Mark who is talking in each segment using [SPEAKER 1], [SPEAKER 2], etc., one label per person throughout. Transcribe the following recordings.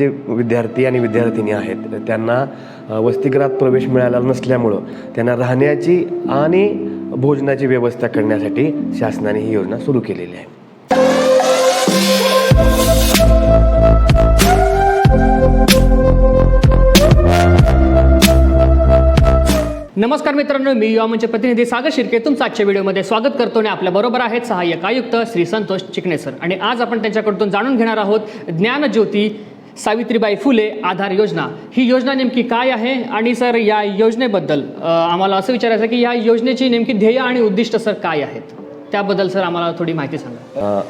[SPEAKER 1] जे विद्यार्थी आणि विद्यार्थिनी आहेत त्यांना वसतिगृहात प्रवेश मिळाला नसल्यामुळं त्यांना राहण्याची आणि भोजनाची व्यवस्था करण्यासाठी शासनाने ही योजना सुरू केलेली आहे.
[SPEAKER 2] नमस्कार मित्रांनो मी युवा मंच प्रतिनिधी सागर शिर्के. तुमचं आजच्या व्हिडिओमध्ये स्वागत करतो आणि आपल्या बरोबर आहेत सहाय्यक आयुक्त श्री संतोष चिकणे सर आणि आज आपण त्यांच्याकडून जाणून घेणार आहोत ज्ञानज्योती सावित्रीबाई फुले आधार योजना. ही योजना नेमकी काय आहे? आणि सर या योजनेबद्दल आम्हाला असं विचारायचं की या योजनेची नेमकी ध्येय आणि उद्दिष्ट सर काय आहेत? त्याबद्दल सर आम्हाला थोडी माहिती सांगा.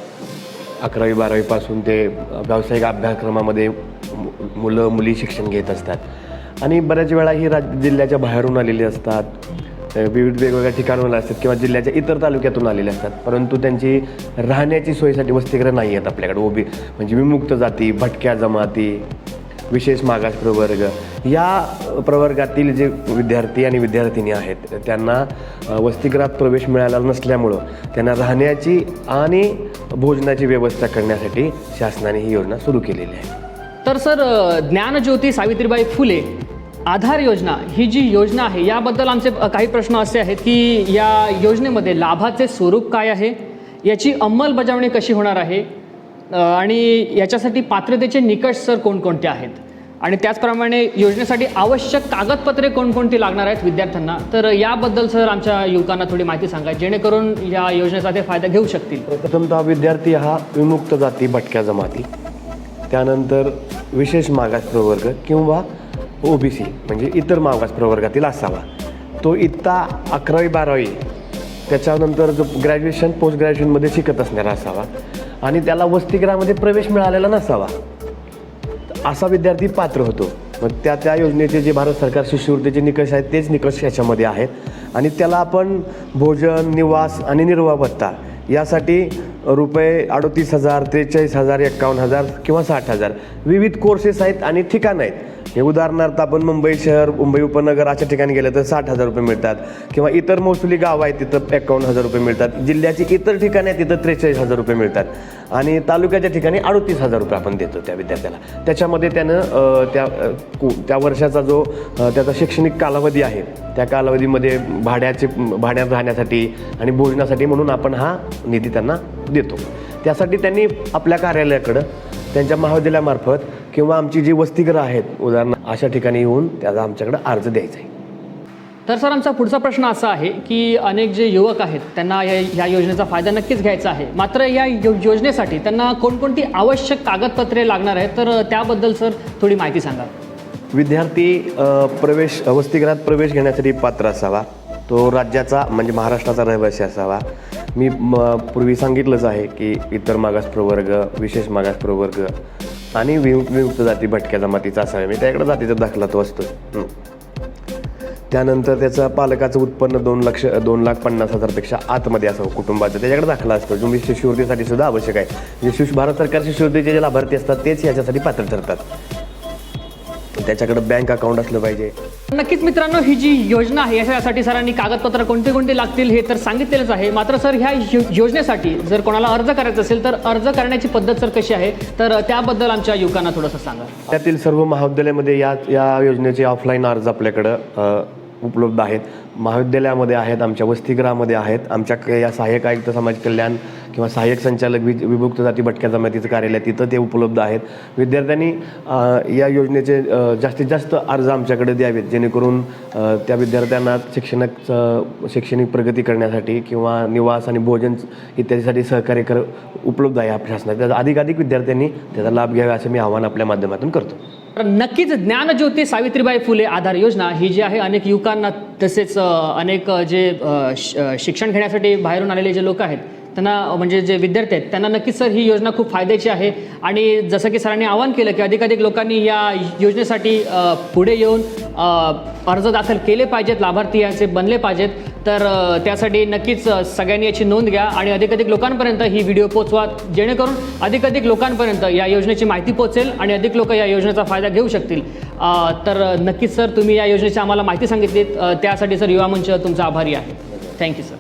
[SPEAKER 1] अकरावी बारावीपासून ते व्यावसायिक अभ्यासक्रमामध्ये मु- मुलं मुली शिक्षण घेत असतात. आणि बऱ्याच वेळा ही राज्य जिल्ह्याच्या बाहेरून आलेली असतात. विविध वेगवेगळ्या ठिकाणाहून असतात किंवा जिल्ह्याच्या इतर तालुक्यातून आलेले असतात. परंतु त्यांची राहण्याची सोयीसाठी वसतिगृह नाही आहेत आपल्याकडे. ओबी म्हणजे विमुक्त जाती भटक्या जमाती विशेष मागास प्रवर्ग. या प्रवर्गातील जे विद्यार्थी आणि विद्यार्थिनी आहेत त्यांना वसतिगृहात प्रवेश मिळाला नसल्यामुळं त्यांना राहण्याची आणि भोजनाची व्यवस्था करण्यासाठी शासनाने ही योजना सुरू केलेली आहे.
[SPEAKER 2] तर सर ज्ञानज्योती सावित्रीबाई फुले आधार योजना ही जी योजना आहे याबद्दल आमचे काही प्रश्न असे आहेत की या योजनेमध्ये लाभाचे स्वरूप काय आहे? याची अंमलबजावणी कशी होणार आहे? आणि याच्यासाठी पात्रतेचे निकष सर कोणकोणते आहेत? आणि त्याचप्रमाणे योजनेसाठी आवश्यक कागदपत्रे कोणकोणती लागणार आहेत विद्यार्थ्यांना? तर याबद्दल सर आमच्या युवकांना थोडी माहिती सांगा जेणेकरून या योजनेचा ते फायदा घेऊ शकतील.
[SPEAKER 1] प्रथमतः विद्यार्थी हा विमुक्त जाती भटक्या जमाती. त्यानंतर विशेष मागास प्रवर्ग किंवा ओबीसी म्हणजे इतर मागास प्रवर्गातील असावा. तो इत्ता अकरावी बारावी त्याच्यानंतर जो ग्रॅज्युएशन पोस्ट ग्रॅज्युएशनमध्ये शिकत असणारा असावा आणि त्याला वसतिगृहामध्ये प्रवेश मिळालेला नसावा असा विद्यार्थी पात्र होतो. मग त्या त्या योजनेचे जे भारत सरकार शिष्यवृत्तीचे निकष आहेत तेच निकष याच्यामध्ये आहेत. आणि त्याला आपण भोजन निवास आणि निर्वाह भत्ता यासाठी रुपये अडतीस हजार त्रेचाळीस हजार एक्कावन्न हजार किंवा साठ हजार विविध कोर्सेस आहेत आणि ठिकाणं आहेत. हे उदाहरणार्थ आपण मुंबई शहर मुंबई उपनगर अशा ठिकाणी गेलं तर साठ हजार रुपये मिळतात. किंवा इतर मोसुली गावं आहेत तिथं एकावन्न हजार रुपये मिळतात. जिल्ह्याची इतर ठिकाणी आहेत तिथं त्रेचाळीस हजार रुपये मिळतात. आणि तालुक्याच्या ठिकाणी अडतीस हजार रुपये आपण देतो त्या विद्यार्थ्याला. त्याच्यामध्ये त्यानं त्या कु- त्या वर्षाचा जो त्याचा शैक्षणिक कालावधी आहे त्या कालावधीमध्ये भाड्याचे भाड्यात राहण्यासाठी आणि भोजनासाठी म्हणून आपण हा निधी त्यांना देतो. त्यासाठी त्यांनी आपल्या कार्यालयाकडं त्यांच्या महाविद्यालयामार्फत किंवा आमची जी वसतिगृह आहेत उदाहरण अशा ठिकाणी येऊन त्याचा आमच्याकडे अर्ज द्यायचा आहे.
[SPEAKER 2] तर सर आमचा पुढचा प्रश्न असा आहे की अनेक जे युवक आहेत त्यांना या या योजनेचा फायदा नक्कीच घ्यायचा आहे. मात्र या यो योजनेसाठी त्यांना कोणकोणती आवश्यक कागदपत्रे लागणार आहेत? तर त्याबद्दल सर थोडी माहिती सांगा.
[SPEAKER 1] विद्यार्थी प्रवेश वसतिगृहात प्रवेश घेण्यासाठी पात्र असावा. तो राज्याचा म्हणजे महाराष्ट्राचा रहिवासी असावा. मी म, पूर्वी सांगितलंच आहे की इतर मागास प्रवर्ग विशेष मागास प्रवर्ग आणि वि विमुक्त जाती भटक्या जमातीचा असावे. मी म्हणजे त्याकडे जातीचा दाखला तो असतो. त्यानंतर त्याचं पालकाचं उत्पन्न दोन लक्ष दोन लाख पन्नास हजारपेक्षा आतमध्ये असावं कुटुंबाचं. त्याच्याकडे दाखला असतो. जो मी शिष्यवृत्तीसाठी सुद्धा आवश्यक आहे. म्हणजे शिष्य भारत सरकार शिष्यवृत्तीचे जे लाभार्थी असतात तेच याच्यासाठी पात्र ठरतात. त्याच्याकडे बँक अकाउंट असलं पाहिजे.
[SPEAKER 2] नक्कीच मित्रांनो ही जी योजना आहे यासाठी सरांनी कागदपत्र कोणते कोणते लागतील हे तर सांगितलेलंच आहे. मात्र सर ह्या यो- योजनेसाठी जर कोणाला अर्ज करायचा असेल तर अर्ज करण्याची पद्धत सर कशी आहे? तर त्याबद्दल आमच्या युवकांना थोडंसं सांगा.
[SPEAKER 1] त्यातील सर्व महाविद्यालयामध्ये या या योजनेचे ऑफलाईन अर्ज आपल्याकडं उपलब्ध आहेत. महाविद्यालयामध्ये आहेत आमच्या वसतिगृहामध्ये आहेत. आमच्या या सहाय्यक आयुक्त समाज कल्याण किंवा सहाय्यक संचालक वि विभुक्त जाती भटक्या जमातीचं कार्यालय तिथं ते उपलब्ध आहेत. विद्यार्थ्यांनी या योजनेचे जास्तीत जास्त अर्ज आमच्याकडे द्यावेत जेणेकरून त्या विद्यार्थ्यांना शिक्षणाचं शैक्षणिक प्रगती करण्यासाठी किंवा निवास आणि भोजन इत्यादीसाठी सहकार्य कर उपलब्ध आहे आपल्या शासनात. त्याचा अधिकाधिक विद्यार्थ्यांनी त्याचा लाभ घ्यावा असं मी आव्हान आपल्या माध्यमातून करतो.
[SPEAKER 2] तर नक्कीच ज्ञानज्योती सावित्रीबाई फुले आधार योजना ही जी आहे अनेक युवकांना तसेच अनेक जे श- शिक्षण घेण्यासाठी बाहेरून आलेले जे लोक आहेत त्यांना म्हणजे जे विद्यार्थी आहेत त्यांना नक्कीच सर ही योजना खूप फायद्याची आहे. आणि जसं की सरांनी आवाहन केलं की अधिकाधिक लोकांनी या योजनेसाठी पुढे येऊन अर्ज दाखल केले पाहिजेत लाभार्थी याचे बनले पाहिजेत. तर त्यासाठी नक्कीच सगळ्यांनी याची नोंद घ्या आणि अधिकाधिक लोकांपर्यंत ही व्हिडिओ पोचवा जेणेकरून अधिकाधिक लोकांपर्यंत या योजनेची माहिती पोचेल आणि अधिक लोक या योजनेचा फायदा घेऊ शकतील. तर नक्कीच सर तुम्ही या योजनेची आम्हाला माहिती सांगितलीत. त्यासाठी सर युवा मंच तुमचा आभारी आहे. Thank you sir.